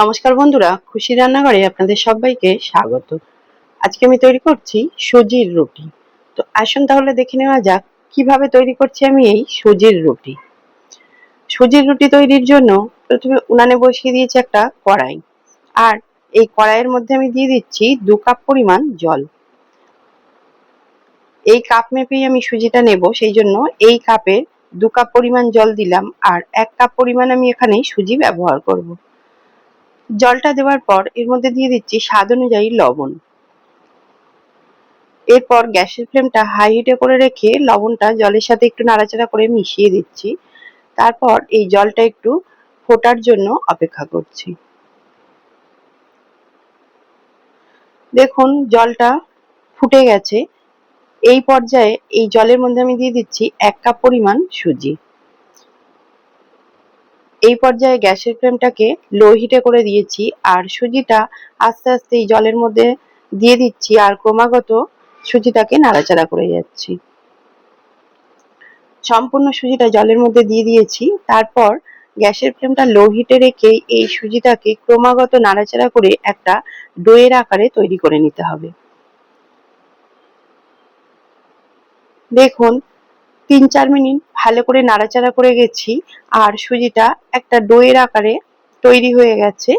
নমস্কার বন্ধুরা, খুশি রান্নাঘরে আপনাদের সবাইকে স্বাগত। আজকে আমি তৈরি করছি সুজির রুটি। তো আসুন তাহলে দেখে নেওয়া যাক, কীভাবে তৈরি করছি আমি এই সুজির রুটি। সুজির রুটি তৈরির জন্য প্রথমে উনানে বসিয়ে দিয়েছি একটা কড়াই। আর এই কড়াইয়ের মধ্যে আমি দিয়ে দিচ্ছি দু কাপ পরিমাণ জল। এই কাপ মেপেই আমি সুজিটা নেব, সেই জন্য এই কাপে দু কাপ পরিমাণ জল দিলাম, আর এক কাপ পরিমাণ আমি এখানে সুজি ব্যবহার করব। জলটা দেওয়ার পর এর মধ্যে দিয়ে দিচ্ছি স্বাদ অনুযায়ী লবণ। এরপর গ্যাসের ফ্লেমটা হাই হিটে করে রেখে লবণটা জলের সাথে একটু নাড়াচাড়া করে মিশিয়ে দিচ্ছি। তারপর এই জলটা একটু ফোটার জন্য অপেক্ষা করছি। দেখুন, জলটা ফুটে গেছে। এই পর্যায়ে এই জলের মধ্যে আমি দিয়ে দিচ্ছি এক কাপ পরিমাণ সুজি। এই পর্যায়ে গ্যাসের ফ্লেমটাকে লো হিটে করে দিয়েছি আর সুজিটা আস্তে আস্তে এই জলের মধ্যে দিয়ে দিচ্ছি আর ক্রমাগত সুজিটাকে নাড়াচাড়া করে যাচ্ছি। সম্পূর্ণ সুজিটা জলের মধ্যে দিয়ে দিয়েছি। তারপর গ্যাসের ফ্লেমটা লো হিটে রেখে এই সুজিটাকে ক্রমাগত নাড়াচাড়া করে একটা ডোয়ের আকারে তৈরি করে নিতে হবে। দেখুন তিন চার মিনিট ভালো করে নাড়াচাড়া করে গেছি, আর সুজিটা একটা ডোয়ের আকারে তৈরি হয়ে গেছে।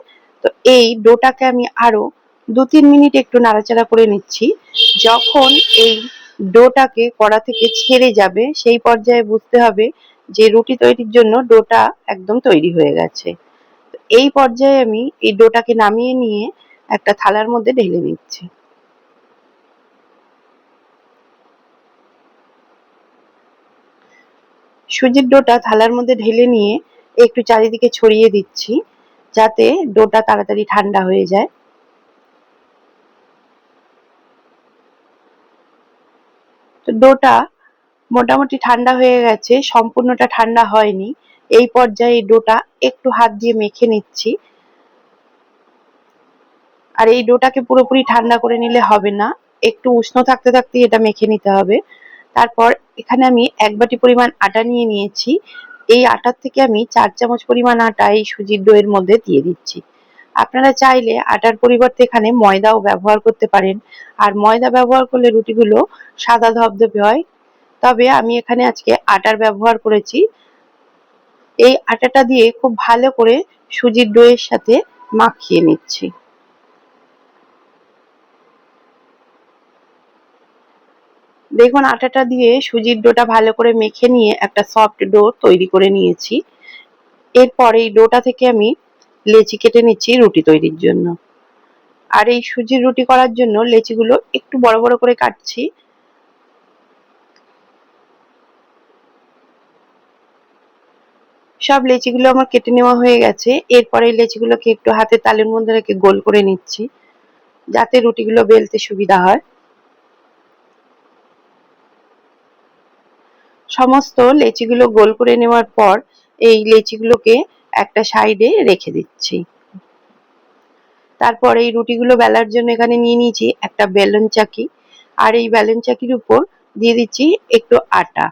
তো এই ডোটাকে আমি আরও দু তিন মিনিট একটু নাড়াচাড়া করে নিচ্ছি। যখন এই ডোটাকে কড়া থেকে ছেড়ে যাবে, সেই পর্যায়ে বুঝতে হবে যে রুটি তৈরির জন্য ডোটা একদম তৈরি হয়ে গেছে। এই পর্যায়ে আমি এই ডোটাকে নামিয়ে নিয়ে একটা থালার মধ্যে ঢেলে নিচ্ছি। সুজির ডোটা থালার মধ্যে ঢেলে নিয়ে একটু চারিদিকে ছড়িয়ে দিচ্ছি, যাতে ডোটা তাড়াতাড়ি ঠান্ডা হয়ে যায়। তো ডোটা মোটামুটি ঠান্ডা হয়ে গেছে, সম্পূর্ণটা ঠান্ডা হয়নি। এই পর্যায়ে ডোটা একটু হাত দিয়ে মেখে নিচ্ছি। আর এই ডোটাকে পুরোপুরি ঠান্ডা করে নিলে হবে না, একটু উষ্ণ থাকতে থাকতে এটা মেখে নিতে হবে। তারপর এখানে আমি এক বাটি পরিমাণ আটা নিয়ে নিয়েছি। এই আটার থেকে আমি চার চামচ পরিমাণ আটা এই সুজির ডোয়ের মধ্যে দিয়ে দিচ্ছি। আপনারা চাইলে আটার পরিবর্তে এখানে ময়দাও ব্যবহার করতে পারেন। আর ময়দা ব্যবহার করলে রুটিগুলো সাদা ধবধবে হয়। তবে আমি এখানে আজকে আটার ব্যবহার করেছি। এই আটাটা দিয়ে খুব ভালো করে সুজির ডোয়ের সাথে মাখিয়ে নিচ্ছি। দেখুন, আটাটা দিয়ে সুজির ডোটা ভালো করে মেখে নিয়ে একটা সফট ডো তৈরি করে নিয়েছি। এরপর এই ডোটা থেকে আমি লেচি কেটে নিচ্ছি রুটি তৈরির জন্য। আর এই সুজির রুটি করার জন্য লেচিগুলো একটু বড় বড় করে কাটছি। সব লেচিগুলো আমার কেটে নেওয়া হয়ে গেছে। এরপরে এই লেচিগুলোকে একটু হাতে তালের মধ্যে রেখে গোল করে নিচ্ছি, যাতে রুটিগুলো বেলতে সুবিধা হয়। সমস্ত লেচিগুলো গোল করে নেওয়ার পর এই লেচিগুলোকে একটা সাইডে রেখে দিচ্ছি। তারপর এই রুটিগুলো বেলার জন্য এখানে নিয়ে নিয়েছি একটা বেলুন চাকি। আর এই বেলুন চাকির উপর দিয়ে দিচ্ছি একটু আটা।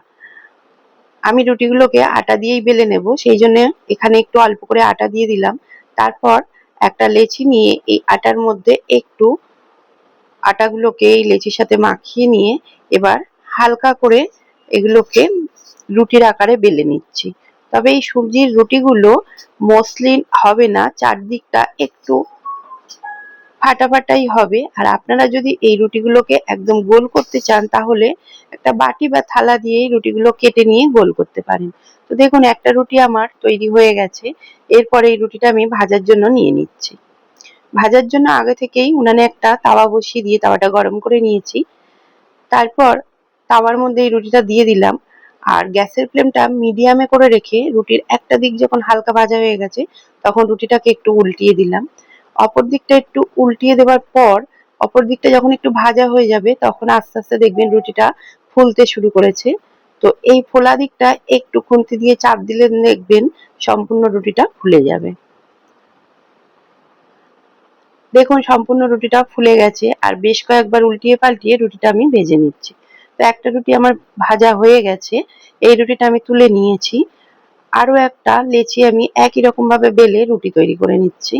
আমি রুটিগুলোকে আটা দিয়েই বেলে নেব, সেই জন্য এখানে একটু অল্প করে আটা দিয়ে দিলাম। তারপর একটা লেচি নিয়ে এই আটার মধ্যে একটু আটাগুলোকে এই লেচির সাথে মাখিয়ে নিয়ে এবার হালকা করে এগুলোকে রুটির আকারে বেলে নিচ্ছি। তবে এই সুজির রুটিগুলো মসলিন হবে না, চারদিকটা একটু ফাটাফাটাই হবে। আর আপনারা যদি এই রুটিগুলোকে একদম গোল করতে চান, তাহলে একটা বাটি বা থালা দিয়ে রুটিগুলো কেটে নিয়ে গোল করতে পারেন। তো দেখুন, একটা রুটি আমার তৈরি হয়ে গেছে। এরপরে এই রুটিটা আমি ভাজার জন্য নিয়ে নিচ্ছি। ভাজার জন্য আগে থেকেই উনানে একটা তাওয়া বসিয়ে দিয়ে তাওয়াটা গরম করে নিয়েছি। তারপর তাওয়ার মধ্যে এই রুটিটা দিয়ে দিলাম। আর গ্যাসের ফ্লেমটা মিডিয়ামে করে রেখে রুটির একটা দিক যখন হালকা ভাজা হয়ে গেছে, তখন রুটিটাকে একটু উল্টিয়ে দিলাম। অপর দিকটা একটু উল্টিয়ে দেওয়ার পর, অপর দিকটা যখন একটু ভাজা হয়ে যাবে, তখন আস্তে আস্তে দেখবেন রুটিটা ফুলতে শুরু করেছে। তো এই ফোলা দিকটা একটু খুন্তি দিয়ে চাপ দিলে দেখবেন সম্পূর্ণ রুটিটা ফুলে যাবে। দেখুন, সম্পূর্ণ রুটিটা ফুলে গেছে। আর বেশ কয়েকবার উল্টিয়ে পাল্টিয়ে রুটিটা আমি ভেজে নিচ্ছি। তো একটা রুটি আমার ভাজা হয়ে গেছে, এই রুটিটা আমি তুলে নিয়েছি। আরও একটা লেচি আমি একই রকমভাবে বেলে রুটি তৈরি করে নিচ্ছি।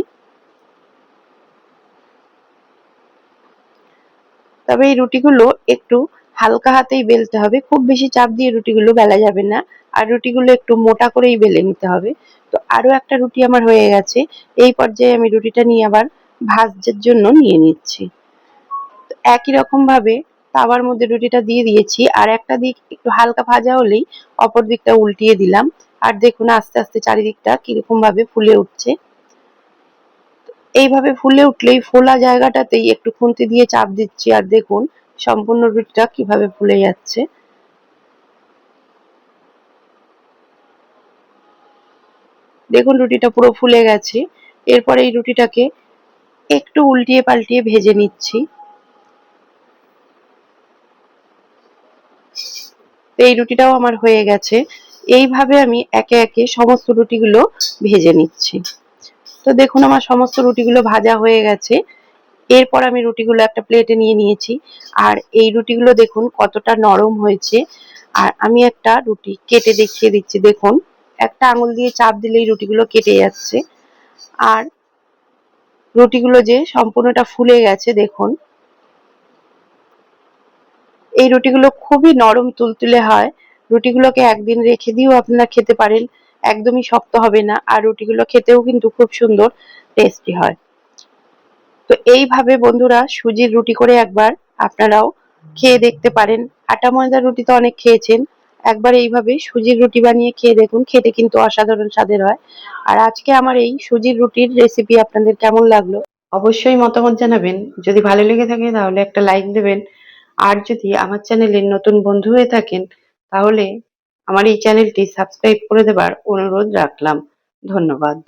তবে এই রুটিগুলো একটু হালকা হাতেই বেলতে হবে, খুব বেশি চাপ দিয়ে রুটিগুলো বেলা যাবে না, আর রুটিগুলো একটু মোটা করেই বেলে নিতে হবে। তো আরও একটা রুটি আমার হয়ে গেছে, এই পর্যায়ে আমি রুটিটা নিয়ে আবার ভাজার জন্য নিয়ে নিচ্ছি। একই রকমভাবে তাওয়ার মধ্যে রুটিটা দিয়ে দিয়েছি। আর একটা দিক একটু হালকা ভাজা হলেই অপর দিকটা উল্টিয়ে দিলাম। আর দেখুন আস্তে আস্তে চারিদিকটা কীরকম ভাবে ফুলে উঠছে। এইভাবে ফুলে উঠলেই ফোলা জায়গাটাতেই একটু খুন্তি দিয়ে চাপ দিচ্ছি। আর দেখুন সম্পূর্ণ রুটিটা কীভাবে ফুলে যাচ্ছে। দেখুন রুটিটা পুরো ফুলে গেছে। এরপরে এই রুটিটাকে একটু উল্টিয়ে পাল্টিয়ে ভেজে নিচ্ছি। তো এই রুটিটাও আমার হয়ে গেছে। এইভাবে আমি একে একে সমস্ত রুটিগুলো ভেজে নিচ্ছি। তো দেখুন, আমার সমস্ত রুটিগুলো ভাজা হয়ে গেছে। এরপর আমি রুটিগুলো একটা প্লেটে নিয়ে নিয়েছি। আর এই রুটিগুলো দেখুন, কতটা নরম হয়েছে। আর আমি একটা রুটি কেটে দেখিয়ে দিচ্ছি। দেখুন, একটা আঙুল দিয়ে চাপ দিলেই রুটিগুলো কেটে যাচ্ছে। আর রুটিগুলো যে সম্পূর্ণটা ফুলে গেছে, দেখুন এই রুটিগুলো খুবই নরম তুলতুলে হয়। রুটিগুলোকে একদিন রেখে দিয়েও আপনারা খেতে পারেন। একদমই শক্ত হবে না। আর রুটিগুলো খেতেও কিন্তু খুব সুন্দর টেস্টি হয়। তো এইভাবে বন্ধুরা সুজির রুটি করে একবার আপনারাও খেয়ে দেখতে পারেন। আটা ময়দার রুটি তো অনেক খেয়েছেন। একবার এইভাবে সুজির রুটি বানিয়ে খেয়ে দেখুন। খেতে কিন্তু অসাধারণ স্বাদের হয়। আর আজকে আমার এই সুজির রুটির রেসিপি আপনাদের কেমন লাগল? অবশ্যই মতামত জানাবেন। যদি ভালো লেগে থাকে তাহলে একটা লাইক দেবেন। আর যদি আমার চ্যানেলের নতুন বন্ধু হয়ে থাকেন, তাহলে আমার এই চ্যানেলটি সাবস্ক্রাইব করে দেবার অনুরোধ রাখলাম। ধন্যবাদ।